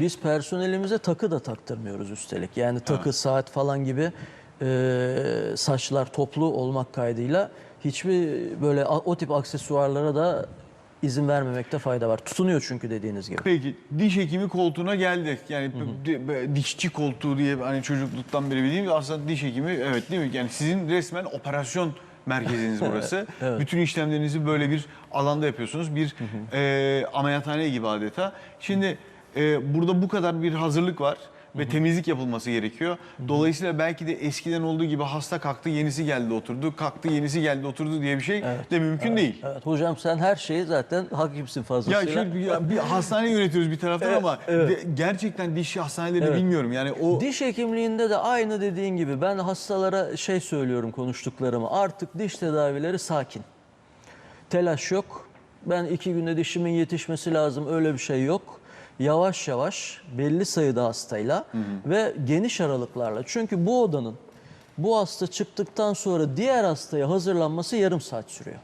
Biz personelimize takı da taktırmıyoruz üstelik. Yani takı, saat falan gibi e, saçlar toplu olmak kaydıyla hiçbir böyle o tip aksesuarlara da izin vermemekte fayda var. Tutunuyor çünkü dediğiniz gibi. Peki diş hekimi koltuğuna geldik. Yani di- be- dişçi koltuğu diye hani çocukluktan beri bildiğim aslında diş hekimi evet değil mi? Yani sizin resmen operasyon merkeziniz burası. Bütün işlemlerinizi böyle bir alanda yapıyorsunuz. Bir e, ameliyathane gibi adeta. Şimdi e, burada bu kadar bir hazırlık var ve temizlik yapılması gerekiyor. Dolayısıyla belki de eskiden olduğu gibi hasta kalktı yenisi geldi oturdu, kalktı yenisi geldi oturdu diye bir şey de mümkün değil. Evet hocam sen her şeyi zaten hakimsin Ya fazlasıyla. şöyle bir, ya bir hastane yönetiyoruz bir taraftan Evet, ama evet. de- gerçekten diş hastanelerini Evet. bilmiyorum. Yani o Diş hekimliğinde de aynı dediğin gibi ben hastalara şey söylüyorum konuştuklarımı. Artık diş tedavileri sakin. Telaş yok. Ben iki günde dişimin yetişmesi lazım öyle bir şey yok. Yavaş yavaş belli sayıda hastayla ve geniş aralıklarla. Çünkü bu odanın bu hasta çıktıktan sonra diğer hastaya hazırlanması yarım saat sürüyor.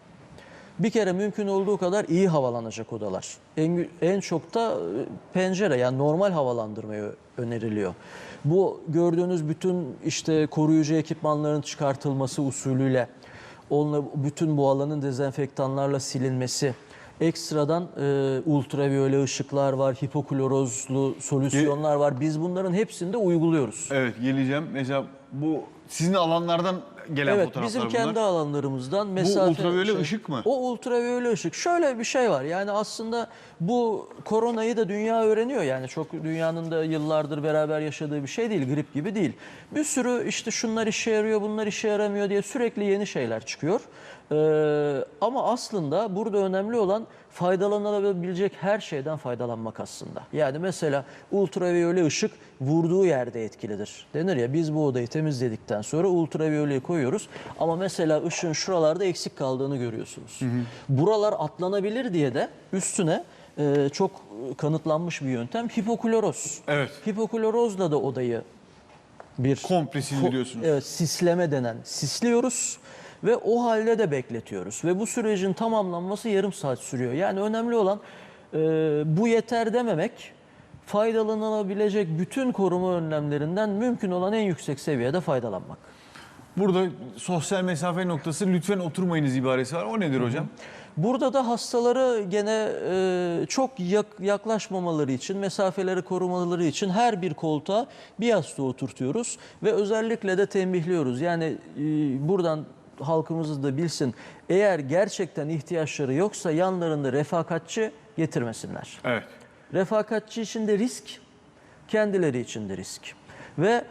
Bir kere mümkün olduğu kadar iyi havalanacak odalar. En, en çok da e, pencere yani normal havalandırmayı öneriliyor. Bu gördüğünüz bütün işte koruyucu ekipmanların çıkartılması usulüyle onunla bütün bu alanın dezenfektanlarla silinmesi, ekstradan e, ultraviyole ışıklar var, hipoklorozlu solüsyonlar var. Biz bunların hepsini de uyguluyoruz. evet geleceğim. Mesela bu sizin alanlardan gelen Evet fotoğraflar bizim bunlar. kendi alanlarımızdan mesafe... ultraviyole ışık mı? O ultraviyole ışık. Şöyle bir şey var yani aslında bu koronayı da dünya öğreniyor yani çok dünyanın da yıllardır beraber yaşadığı bir şey değil grip gibi değil. Bir sürü işte şunlar işe yarıyor bunlar işe yaramıyor diye sürekli yeni şeyler çıkıyor. Ee, ama aslında burada önemli olan faydalanabilecek her şeyden faydalanmak aslında. Yani mesela ultraviyole ışık vurduğu yerde etkilidir. Denir ya biz bu odayı temizledikten sonra ultraviyoleyi koyuyoruz ama mesela ışığın şuralarda eksik kaldığını görüyorsunuz. Buralar atlanabilir diye de üstüne e, çok kanıtlanmış bir yöntem hipokloroz. Evet. Hipoklorozla da odayı bir Komple sildiriyorsunuz. Evet, sisleme denen sisliyoruz ve o halde de bekletiyoruz. Ve bu sürecin tamamlanması yarım saat sürüyor. Yani önemli olan e, bu yeter dememek, faydalanılabilecek bütün koruma önlemlerinden mümkün olan en yüksek seviyede faydalanmak. Burada sosyal mesafe noktası lütfen oturmayınız ibaresi var. O nedir hocam? Burada da hastaları gene e, çok yak- yaklaşmamaları için, mesafeleri korumaları için her bir koltuğa bir hasta oturtuyoruz ve özellikle de tembihliyoruz. Yani e, buradan halkımız da bilsin, eğer gerçekten ihtiyaçları yoksa yanlarında refakatçi getirmesinler. Evet. Refakatçi için de risk, kendileri için de risk. Ve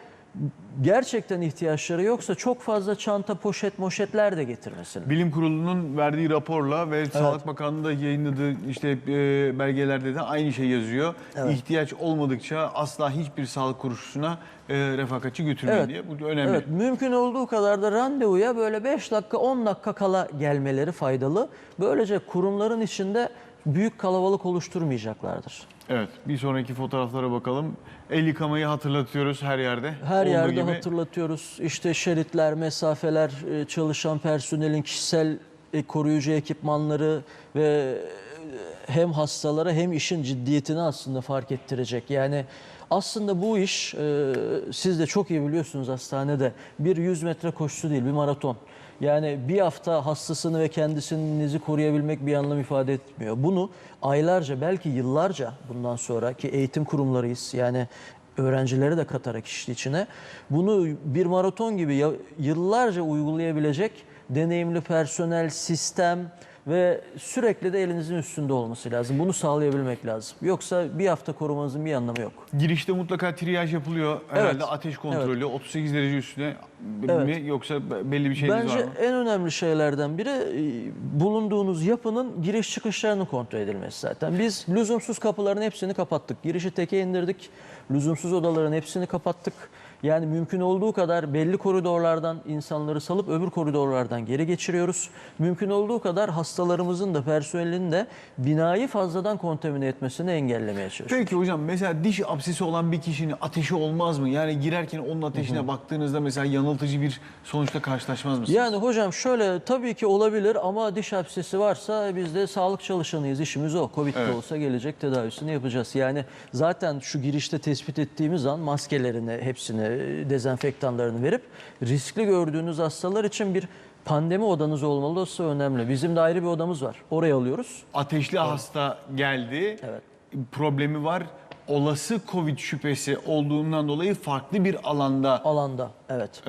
gerçekten ihtiyaçları yoksa çok fazla çanta, poşet, moşetler de getirmesinler. Bilim Kurulu'nun verdiği raporla ve Sağlık Bakanlığı da yayınladığı işte e, belgelerde de aynı şey yazıyor. İhtiyaç olmadıkça asla hiçbir sağlık kuruluşuna e, refakatçi götürmeyin Evet. diye. Bu önemli. Evet, mümkün olduğu kadar da randevuya böyle 5 dakika 10 dakika kala gelmeleri faydalı. Böylece kurumların içinde büyük kalabalık oluşturmayacaklardır. Evet, bir sonraki fotoğraflara bakalım. El yıkamayı hatırlatıyoruz her yerde. Her yerde gibi. hatırlatıyoruz. İşte şeritler, mesafeler, e, çalışan personelin kişisel e, koruyucu ekipmanları ve e, hem hastalara hem işin ciddiyetini aslında fark ettirecek. Yani aslında bu iş e, siz de çok iyi biliyorsunuz hastanede bir 100 metre koşusu değil bir maraton. Yani bir hafta hastasını ve kendisinizi koruyabilmek bir anlam ifade etmiyor. Bunu aylarca belki yıllarca bundan sonra ki eğitim kurumlarıyız yani öğrencileri de katarak işin içine bunu bir maraton gibi yıllarca uygulayabilecek deneyimli personel, sistem ve sürekli de elinizin üstünde olması lazım. Bunu sağlayabilmek lazım. Yoksa bir hafta korumanızın bir anlamı yok. Girişte mutlaka triyaj yapılıyor. Herhalde Evet. ateş kontrolü 38 derece üstüne Evet. mi yoksa belli bir şeyiniz Bence var mı? en önemli şeylerden biri e, bulunduğunuz yapının giriş çıkışlarının kontrol edilmesi zaten. Biz lüzumsuz kapıların hepsini kapattık. Girişi teke indirdik. Lüzumsuz odaların hepsini kapattık. Yani mümkün olduğu kadar belli koridorlardan insanları salıp öbür koridorlardan geri geçiriyoruz. Mümkün olduğu kadar hastalarımızın da personelin de binayı fazladan kontamine etmesini engellemeye çalışıyoruz. Peki hocam mesela diş absesi olan bir kişinin ateşi olmaz mı? Yani girerken onun ateşine baktığınızda mesela yanılır yanıltıcı bir sonuçla karşılaşmaz mısınız? Yani hocam şöyle tabii ki olabilir ama diş absesi varsa biz de sağlık çalışanıyız. İşimiz o. Covid de Evet. olsa gelecek tedavisini yapacağız. Yani zaten şu girişte tespit ettiğimiz an maskelerini, hepsini, dezenfektanlarını verip riskli gördüğünüz hastalar için bir pandemi odanız olmalı. Orası önemli. Bizim de ayrı bir odamız var. Oraya alıyoruz. Ateşli hasta geldi. Evet. Problemi var. Olası Covid şüphesi olduğundan dolayı farklı bir alanda Alanda. Evet.